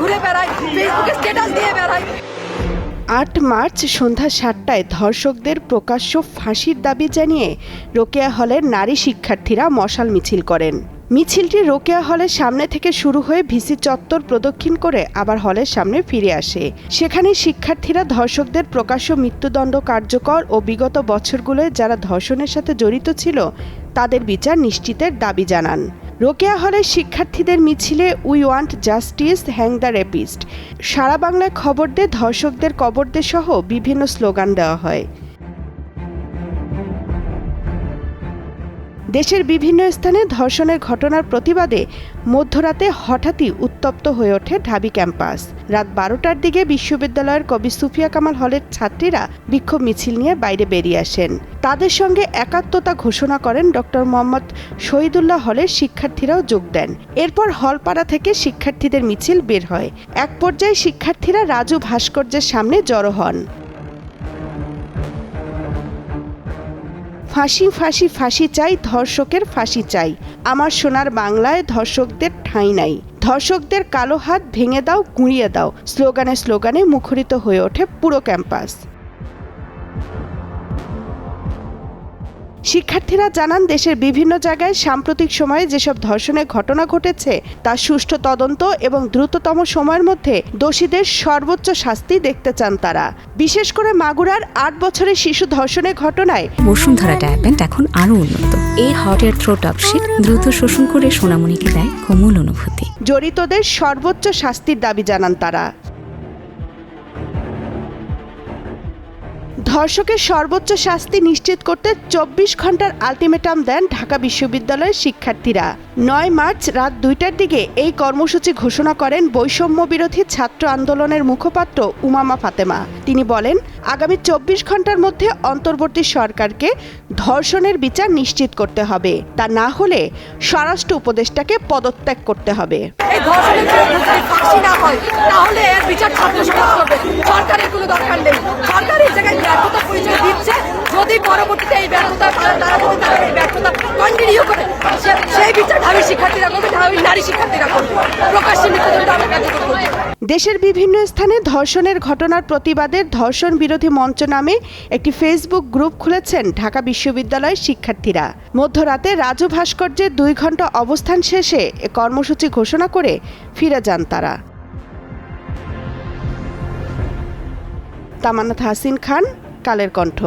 ঘুরে বেড়ায় ফেসবুকে স্ট্যাটাস দিয়ে বেড়ায় আট মার্চ সন্ধ্যা সাতটায় ধর্ষকদের প্রকাশ্য ফাঁসির দাবি জানিয়ে রোকেয়া হলের নারী শিক্ষার্থীরা মশাল মিছিল করেন। মিছিলটি রোকেয়া হলের সামনে থেকে শুরু হয়ে ভিসি চত্বর প্রদক্ষিণ করে আবার হলের সামনে ফিরে আসে। সেখানে শিক্ষার্থীরা ধর্ষকদের প্রকাশ্য মৃত্যুদণ্ড কার্যকর ও বিগত বছরগুলোয় যারা ধর্ষণের সাথে জড়িত ছিল, তাদের বিচার নিশ্চিতের দাবি জানান। রোকেয়া হলে শিক্ষার্থীদের মিছিলে we want justice hang the rapist. সারা বাংলায় খবর দে, ধর্ষকদের কবর দে সহ বিভিন্ন স্লোগান দেওয়া হয়। দেশের বিভিন্ন স্থানে ধর্ষণের ঘটনার প্রতিবাদে মধ্যরাতে হঠাৎই উত্তপ্ত হয়ে ওঠে ঢাবি ক্যাম্পাস। রাত বারোটার দিকে বিশ্ববিদ্যালয়ের কবি সুফিয়া কামাল হলের ছাত্রীরা বিক্ষোভ মিছিল নিয়ে বাইরে বেরিয়ে আসেন। তাদের সঙ্গে একাত্মতা ঘোষণা করেন ডক্টর মোহাম্মদ শহীদুল্লাহ হলের শিক্ষার্থীরাও যোগ দেন। এরপর হলপাড়া থেকে শিক্ষার্থীদের মিছিল বের হয়। এক পর্যায়ে শিক্ষার্থীরা রাজু ভাস্কর্যের সামনে জড়ো হন। ফাঁসি ফাঁসি ফাঁসি চাই, ধর্ষকের ফাঁসি চাই। আমার সোনার বাংলায় ধর্ষকদের ঠাঁই নাই। ধর্ষকদের কালো হাত ভেঙে দাও, গুঁড়িয়ে দাও। স্লোগানে স্লোগানে মুখরিত হয়ে ওঠে পুরো ক্যাম্পাস। শিক্ষার্থীরা জানান দেশের বিভিন্ন জায়গায় সাম্প্রতিক সময়ে যেসব ধর্ষণের ঘটনা ঘটেছে তার সুষ্ঠু তদন্ত এবং দ্রুততম সময়ের মধ্যে দোষীদের সর্বোচ্চ শাস্তি দেখতে চান তারা। বিশেষ করে মাগুরার আট বছরের শিশু ধর্ষণের ঘটনায় বসুন্ধরা ডায়াপেন্ট এখন আরও উন্নত। এই হট এয়ার থ্রো টপশিট দ্রুত শোষণ করে সোনামণিকে দেয় কোমল অনুভূতি। জড়িতদের সর্বোচ্চ শাস্তির দাবি জানান তারা। ধর্ষকের সর্বোচ্চ শাস্তি নিশ্চিত করতে চব্বিশ ঘণ্টার আলটিমেটাম দেন ঢাকা বিশ্ববিদ্যালয়ের শিক্ষার্থীরা। নয় মার্চ রাত দুইটার দিকে এই কর্মসূচি ঘোষণা করেন বৈষম্য বিরোধী ছাত্র আন্দোলনের মুখপাত্র উমামা ফাতেমা। তিনি বলেন, আগামী চব্বিশ ঘণ্টার মধ্যে অন্তর্বর্তী সরকারকে ধর্ষণের বিচার নিশ্চিত করতে হবে। তা না হলে স্বরাষ্ট্র উপদেষ্টাকে পদত্যাগ করতে হবে। সরকারের কোনো দরকার নেই। জায়গায় দেশের বিভিন্ন স্থানে ধর্ষণের ঘটনার প্রতিবাদে ধর্ষণ বিরোধী মঞ্চ নামে একটি ফেসবুক গ্রুপ খুলেছেন ঢাকা বিশ্ববিদ্যালয়ের শিক্ষার্থীরা। মধ্যরাতে রাজু ভাস্কর্যের দুই ঘণ্টা অবস্থান শেষে এ কর্মসূচি ঘোষণা করে ফিরে যান তারা। তামান্নাত হাসিন খান, কালের কণ্ঠ।